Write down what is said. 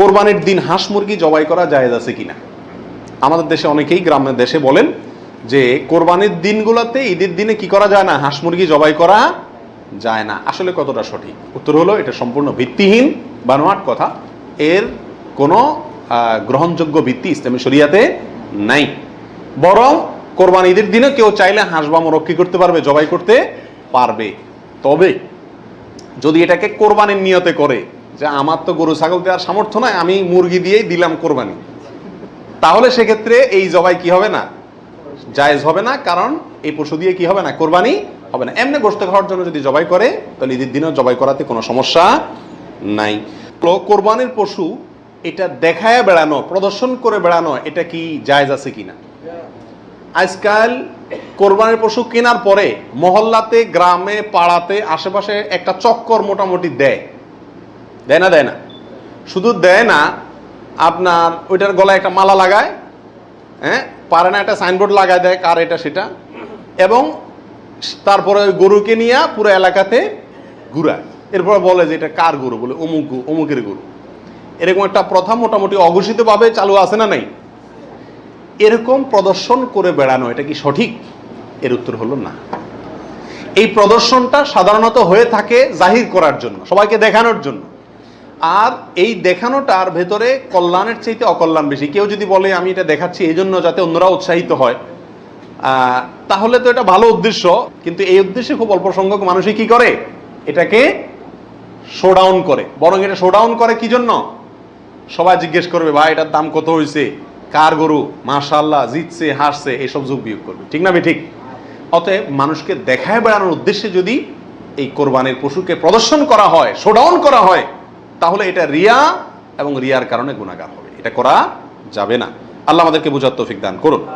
কোরবানির দিন হাঁস মুরগি জবাই করা জায়েজ আছে কিনা? আমাদের দেশে অনেকেই গ্রামের দেশে বলেন যে কোরবানির দিনগুলোতে ঈদের দিনে কি করা যায় না? হাঁস মুরগি জবাই করা যায় না। আসলে কতটা সঠিক? উত্তর হলো, এটা সম্পূর্ণ ভিত্তিহীন বানোয়াট কথা। এর কোনো গ্রহণযোগ্য ভিত্তি ইসলামী শরিয়াতে নাই। বরং কোরবান ঈদের দিনে কেউ চাইলে হাঁস বা মোরগ করতে পারবে, জবাই করতে পারবে। তবে যদি এটাকে কোরবানির নিয়তে করে যে আমার তো গরু, ছাগল দেওয়ার সামর্থ্য নয় আমি মুরগি দিয়েই দিলাম কোরবানি। তাহলে সেক্ষেত্রে এই জবাই কি হবে না? জায়েজ হবে না, কারণ এই পশু দিয়ে কি হবে না? কোরবানি হবে না। এমনি গোস্ত খাওয়ার জন্য যদি জবাই করে, তাহলে ঈদের দিনও জবাই করাতে কোনো সমস্যা নাই। তো কোরবানির পশু এটা দেখায় বেড়ানো, প্রদর্শন করে বেড়ানো, এটা কি জায়েজ আছে কিনা? আজকাল কোরবানির পশু কেনার পরে মহল্লাতে, গ্রামে, পাড়াতে, আশেপাশে একটা চক্কর মোটামুটি দেয়। দেয় না দেয় না। শুধু দেয় না, আপনার ওইটার গলায় একটা মালা লাগায় হ্যাঁ? পারে না একটা সাইনবোর্ড লাগায় দেয় কার এটা সেটা। এবং তারপরে ওই গরুকে নিয়ে পুরো এলাকাতে ঘুরায়। এরপর বলে যে এটা কার গরু? বলে অমুক অমুকের গরু। এরকম একটা প্রথা মোটামুটি অঘোষিতভাবে চালু আছে না নাই? এরকম প্রদর্শন করে বেড়ানো, এটা কি সঠিক? এর উত্তর হলো না। এই প্রদর্শনটা সাধারণত হয়ে থাকে জাহির করার জন্য, সবাইকে দেখানোর জন্য। আর এই দেখানোটার ভেতরে কল্যাণের চাইতে অকল্যাণ বেশি। কেউ যদি বলে, আমি এটা দেখাচ্ছি এই জন্য যাতে অন্যরা উৎসাহিত হয় তাহলে তো এটা ভালো উদ্দেশ্য। কিন্তু এই উদ্দেশ্যে খুব অল্প সংখ্যক মানুষই কি করে? এটাকে শোডাউন করে। বরং এটা শোডাউন করে কি জন্য? সবাই জিজ্ঞেস করবে, ভাই, এটার দাম কত হয়েছে কার গরু? মাশাল্লাহ জিতছে হাসছে এসব যোগ বিয়োগ করবে। ঠিক না ঠিক। অতএব মানুষকে দেখায় বেড়ানোর উদ্দেশ্যে যদি এই কোরবানির পশুকে প্রদর্শন করা হয় শোডাউন করা হয় তাহলে এটা রিয়া এবং রিয়ার কারণে গুণাগার হবে। এটা করা যাবে না। আল্লাহ আমাদেরকে বোঝার তৌফিক দান করুন।